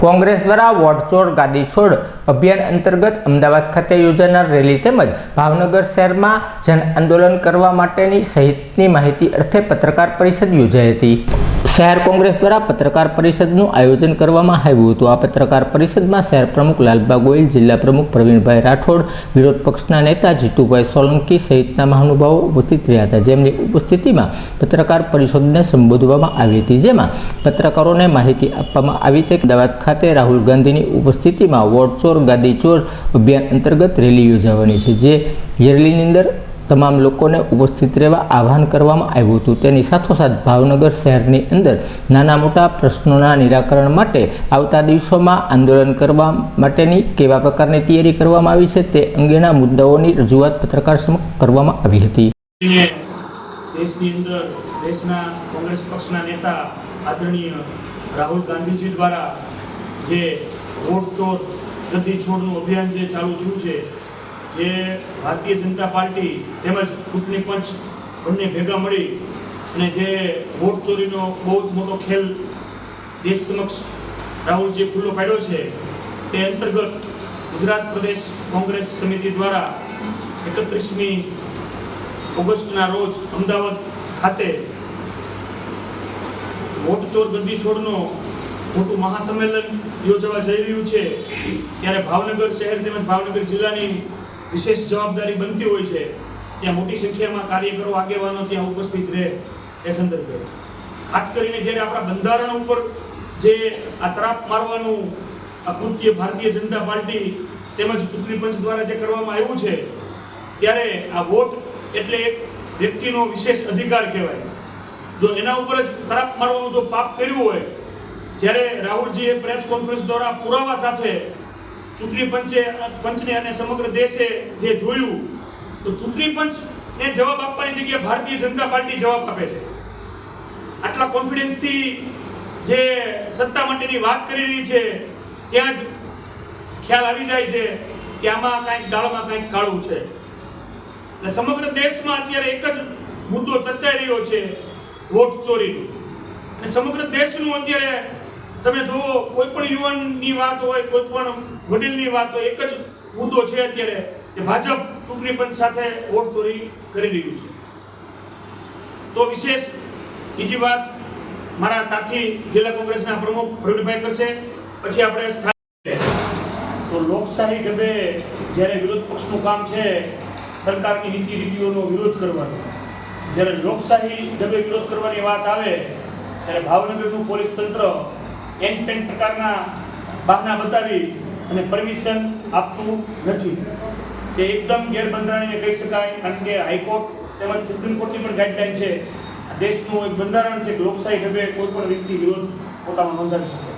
કોંગ્રેસ દ્વારા વોટચોર ગાદી છોડ અભિયાન અંતર્ગત અમદાવાદ ખાતે યોજાનાર રેલી તેમજ ભાવનગર શહેરમાં જન આંદોલન કરવા માટેની સહિતની માહિતી અર્થે પત્રકાર પરિષદ યોજાઈ હતી. શહેર કોંગ્રેસ દ્વારા પત્રકાર પરિષદનું આયોજન કરવામાં આવ્યું હતું. આ પત્રકાર પરિષદમાં શહેર પ્રમુખ લાલબા ગોયલ, જિલ્લા પ્રમુખ પ્રવીણભાઈ રાઠોડ, વિરોધ પક્ષના નેતા જીતુભાઈ સોલંકી સહિતના મહાનુભાવો ઉપસ્થિત રહ્યા હતા. જેમની ઉપસ્થિતિમાં પત્રકાર પરિષદને સંબોધવામાં આવી હતી. જેમાં પત્રકારોને માહિતી આપવામાં આવી હતી. અમદાવાદ ખાતે રાહુલ ગાંધીની ઉપસ્થિતિમાં વોટચોર ગાદીચોર અભિયાન અંતર્ગત રેલી યોજાવાની છે, જે રેલીની અંદર તમામ લોકોને ઉપસ્થિત રહેવા આહ્વાન કરવામાં આવ્યું હતું. તેની સાથોસાથ ભાવનગર શહેરની અંદર નાના મોટા પ્રશ્નોના નિરાકરણ માટે આવતા દિવસોમાં આંદોલન કરવા માટેની કેવા પ્રકારની તૈયારી કરવામાં આવી છે તે અંગેના મુદ્દાઓની રજૂઆત પત્રકાર સમક્ષ કરવામાં આવી હતી. જે વોટ ચોર ગદ્દી છોડનું અભિયાન જે ચાલુ થયું છે જે ભારતીય જનતા પાર્ટી તેમજ ચૂંટણી પંચ બંને ભેગા મળી અને જે વોટ ચોરીનો બહુ જ મોટો ખેલ દેશ સમક્ષ રાહુલજીએ ખુલ્લો પાડ્યો છે, તે અંતર્ગત ગુજરાત પ્રદેશ કોંગ્રેસ સમિતિ દ્વારા એકત્રીસમી ઓગસ્ટના રોજ અમદાવાદ ખાતે વોટ ચોર ગદ્દી છોડનો મોટું મહાસંમેલન યોજવા જઈ રહ્યું છે. ત્યારે ભાવનગર શહેર તેમજ ભાવનગર જિલ્લાની વિશેષ જવાબદારી બનતી હોય છે, ત્યાં મોટી સંખ્યામાં કાર્યકરો આગેવાનો ત્યાં ઉપસ્થિત રહે એ સંદર્ભે. ખાસ કરીને જ્યારે આપણા બંધારણ ઉપર જે આ તરાપ મારવાનું કૃત્ય ભારતીય જનતા પાર્ટી તેમજ ચૂંટણી પંચ દ્વારા જે કરવામાં આવ્યું છે, ત્યારે આ વોટ એટલે એક વ્યક્તિનો વિશેષ અધિકાર કહેવાય. જો એના ઉપર જ તરાપ મારવાનું જો પાપ કર્યું હોય, જ્યારે રાહુલજીએ પ્રેસ કોન્ફરન્સ દ્વારા પુરાવા સાથે ચૂંટણી પંચે પંચને અને સમગ્ર દેશે જે જોયું, તો ચૂંટણી પંચને જવાબ આપવાની જગ્યાએ ભારતીય જનતા પાર્ટી જવાબ આપે છે. આટલા કોન્ફિડન્સથી જે સત્તા માટેની વાત કરી રહી છે, ત્યાં જ ખ્યાલ આવી જાય છે કે આમાં કાંઈક દાળમાં કાંઈક કાળું છે. એટલે સમગ્ર દેશમાં અત્યારે એક જ મુદ્દો ચર્ચાઈ રહ્યો છે, વોટ ચોરીનો. અને સમગ્ર દેશનું અત્યારે તમે જુઓ, કોઈ પણ યુવાનની વાત હોય, કોઈ પણ વડીલની વાત હોય, એક જ મુદ્દો છે અત્યારે કે ભાજપ ચૂંટણી પંચ સાથે વોટ ચોરી કરી રહ્યું છે. તો વિશેષ બીજી વાત મારા સાથી જિલ્લા કોંગ્રેસના પ્રમુખ પ્રવીણભાઈ કરશે, પછી આપણે તો લોકશાહી ઢબે જ્યારે વિરોધ પક્ષનું કામ છે, સરકારની નીતિ રીતિઓનો વિરોધ કરવાનો. જ્યારે લોકશાહી ઢબે વિરોધ કરવાની વાત આવે, ત્યારે ભાવનગરનું પોલીસ તંત્ર એન પેન પ્રકારના બહાના બતાવી અને પરમિશન આપતું નથી. જે એકદમ ગેરબંધારણીય કહી શકાય, કારણ કે હાઈકોર્ટ તેમજ સુપ્રીમ કોર્ટની પણ ગાઈડલાઈન છે. દેશનું એક બંધારણ છે કે લોકશાહી ઢબે કોઈ પણ વ્યક્તિ વિરોધ પોતામાં નોંધાવી શકે.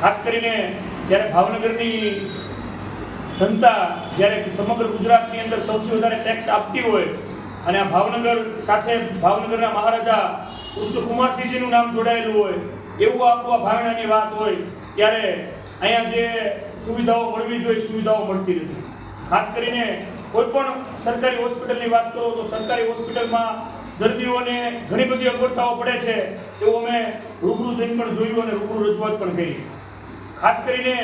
ખાસ કરીને જ્યારે ભાવનગરની જનતા જ્યારે સમગ્ર ગુજરાતની અંદર સૌથી વધારે ટેક્સ આપતી હોય અને આ ભાવનગર સાથે ભાવનગરના મહારાજા કૃષ્ણ કુમારસિંહજીનું નામ જોડાયેલું હોય એવું આપણું આ ભાગણાની વાત હોય, ત્યારે અહીંયા જે સુવિધાઓ મળવી જોઈએ સુવિધાઓ મળતી નથી. ખાસ કરીને કોઈ પણ સરકારી હોસ્પિટલની વાત કરો તો સરકારી હોસ્પિટલમાં દર્દીઓને ઘણી બધી અગવડતાઓ પડે છે, એવું અમે રૂબરૂ જઈને પણ જોયું અને રૂબરૂ રજૂઆત પણ કરી. ખાસ કરીને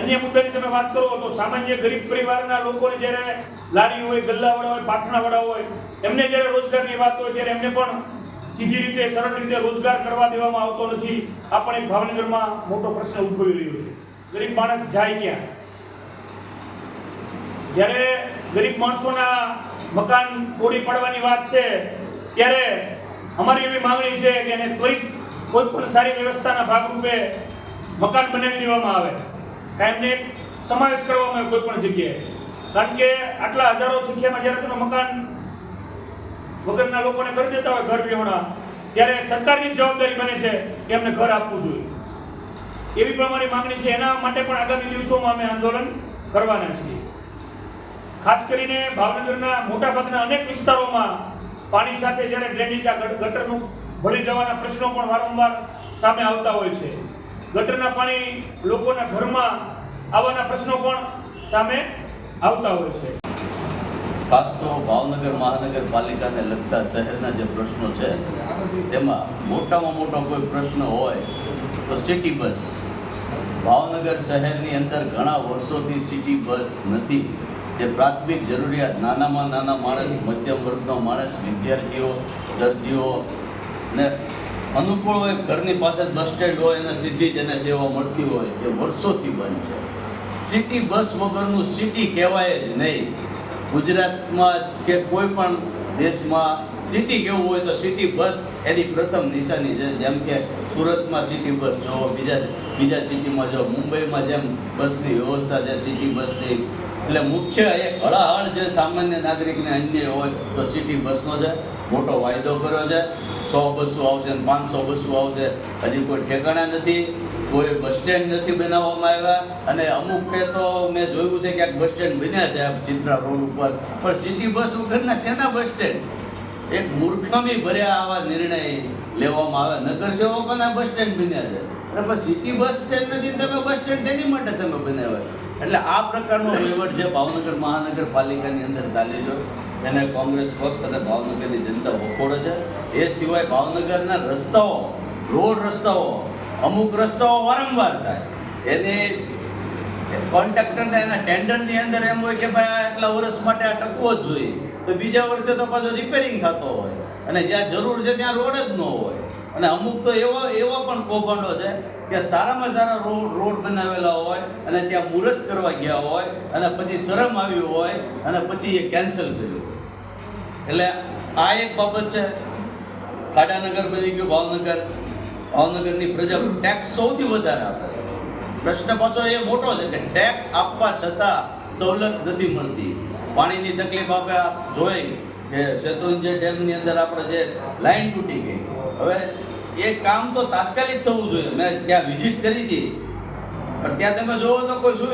અન્ય મુદ્દાની તમે વાત કરો તો સામાન્ય ગરીબ પરિવારના લોકોને જ્યારે લારી હોય, ગલ્લાવાળા હોય પાથણાવાળા હોય, એમને જ્યારે રોજગારની વાત હોય, ત્યારે એમને પણ સીધી રીતે, સરળ રીતે રોજગાર કરવા દેવામાં આવતો નથી. આ પણ એક ભાવનગરમાં મોટો પ્રશ્ન ઉદ્ભવી રહ્યો છે. ગરીબ માણસ જાય ક્યાં? જ્યારે ગરીબ માણસોના મકાન તોડી પાડવાની વાત છે, ત્યારે અમારી એવી માંગણી છે કે એને ત્વરિત કોઈ પણ સારી વ્યવસ્થાના ભાગરૂપે મકાન બનાવી દેવામાં આવે. કાંઈ એમને સમાવેશ કરવામાં આવે કોઈ પણ જગ્યાએ. કારણ કે આટલા હજારો સંખ્યામાં જ્યારે તમે મકાન વગરના લોકોને કરી દેતા હોય ઘર વિહોણા ત્યારે સરકારની જવાબદારી બને છે કે એમને ઘર આપવું જોઈએ. એવી પણ અમારી માંગણી છે. એના માટે પણ આગામી દિવસોમાં અમે આંદોલન કરવાના છીએ. ખાસ કરીને ભાવનગરના મોટાભાગના અનેક વિસ્તારોમાં પાણી સાથે જ્યારે ડ્રેનેજ ગટરનું ભળી જવાના પ્રશ્નો પણ વારંવાર સામે આવતા હોય છે. ગટરના પાણી લોકોના ઘરમાં આવવાના પ્રશ્નો પણ સામે આવતા હોય છે. ખાસ તો ભાવનગર મહાનગરપાલિકાને લગતા શહેરના જે પ્રશ્નો છે, તેમાં મોટામાં મોટો કોઈ પ્રશ્ન હોય તો સિટી બસ. ભાવનગર શહેરની અંદર ઘણા વર્ષોથી સિટી બસ નથી. જે પ્રાથમિક જરૂરિયાત નાનામાં નાના માણસ, મધ્યમ વર્ગનો માણસ, વિદ્યાર્થીઓ, દર્દીઓ ને અનુકૂળ હોય, ઘરની પાસે બસ સ્ટેન્ડ હોય અને સીધી જ એને સેવા મળતી હોય, એ વર્ષોથી બંધ છે. સિટી બસ વગરનું સિટી કહેવાય જ નહીં. ગુજરાતમાં કે કોઈ પણ દેશમાં સિટી કેવું હોય તો સિટી બસ એની પ્રથમ નિશાની છે. જેમ કે સુરતમાં સિટી બસ જો બીજા બીજા સિટીમાં જો મુંબઈમાં જેમ બસની વ્યવસ્થા છે સિટી બસની એટલે મુખ્ય એક હળાહળ જે સામાન્ય નાગરિકને અન્ય હોય તો સિટી બસનો છે. મોટો વાયદો કર્યો છે. સો બસો આવશે પાંચસો બસો આવશે. હજી કોઈ ઠેકાણા નથી. કોઈ બસ સ્ટેન્ડ નથી બનાવવામાં આવ્યા અને અમુક પે તો મેં જોયું છે ક્યાંક બસ સ્ટેન્ડ બન્યા છે આ ચિત્રા રોડ ઉપર. પણ સિટી બસ વગરના શેના બસ સ્ટેન્ડ? એક મૂર્ખામી ભર્યા આવા નિર્ણય લેવામાં આવે. નગરસેવકોના બસ સ્ટેન્ડ બન્યા છે. અને પણ સિટી બસ સ્ટેન્ડ નથી, તમે બસ સ્ટેન્ડ તેની માટે તમે બનાવ્યા. એટલે આ પ્રકારનો વહીવટ જે ભાવનગર મહાનગરપાલિકાની અંદર ચાલી રહ્યો એને કોંગ્રેસ પક્ષ અને ભાવનગરની જનતા વખોડે છે. એ સિવાય ભાવનગરના રસ્તાઓ, રોડ રસ્તાઓ અમુક રસ્તાઓ વારંવાર થાય. એને કોન્ટ્રાક્ટરને એના ટેન્ડરની અંદર એમ હોય કે ભાઈ આ એટલા વર્ષ માટે આ ટકવો જ જોઈએ. તો બીજા વર્ષે તો પાછો રિપેરિંગ થતો હોય. અને જ્યાં જરૂર છે ત્યાં રોડ જ ન હોય. અને અમુક તો એવા એવા પણ કૌભાંડો છે કે સારામાં સારા રોડ રોડ બનાવેલા હોય અને ત્યાં મુહૂર્ત કરવા ગયા હોય અને પછી શરમ આવી હોય અને પછી એ કેન્સલ કર્યું. એટલે આ એક બાબત છે. ખાડાનગર બની ગયું, ભાવનગર. ભાવનગરની પ્રજા ટેક્સ સૌથી વધારે આપે. પ્રશ્ન પાછો એ મોટો છે કે ટેક્સ આપવા છતાં સવલત નથી મળતી. પાણીની તકલીફ આપણે જોઈ કે શેત્રુંજય ડેમની અંદર આપણે જે લાઈન તૂટી ગઈ. હવે એ કામ તો તાત્કાલિક થવું જોઈએ. મેં ત્યાં વિઝિટ કરી હતી. પણ ત્યાં તમે જોવો તો કોઈ શું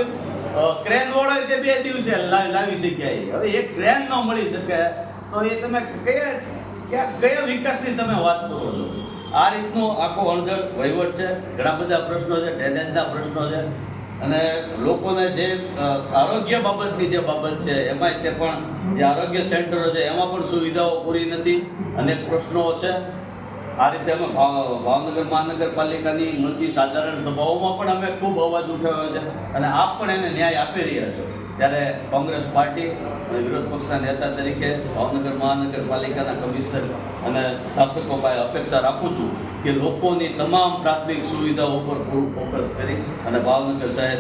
ક્રેન વાળો તે બે દિવસે લાવી શક્યા હવે એક ક્રેન ન મળી શકે તો એ તમે ક્યાં, કયા વિકાસની તમે વાત કરો છો? આ રીતનું આખો અણઘડ વહીવટ છે. ઘણા બધા પ્રશ્નો છે ડ્રેનેજના પ્રશ્નો છે. અને લોકોને જે આરોગ્ય બાબતની જે બાબત છે, એમાંય તે પણ જે આરોગ્ય સેન્ટરો છે, એમાં પણ સુવિધાઓ પૂરી નથી. અનેક પ્રશ્નો છે. આ રીતે અમે ભાવ- ભાવનગર મહાનગરપાલિકાની મળતી સાધારણ સભાઓમાં પણ અમે ખૂબ અવાજ ઉઠાવ્યો છે. અને આપ પણ એને ન્યાય આપી રહ્યા છો. ત્યારે કોંગ્રેસ પાર્ટી અને વિરોધ પક્ષના નેતા તરીકે ભાવનગર મહાનગરપાલિકાના કમિશનર અને શાસકો પાસે અપેક્ષા રાખું છું કે લોકોની તમામ પ્રાથમિક સુવિધાઓ ઉપર પૂરું ફોકસ કરી અને ભાવનગર શહેર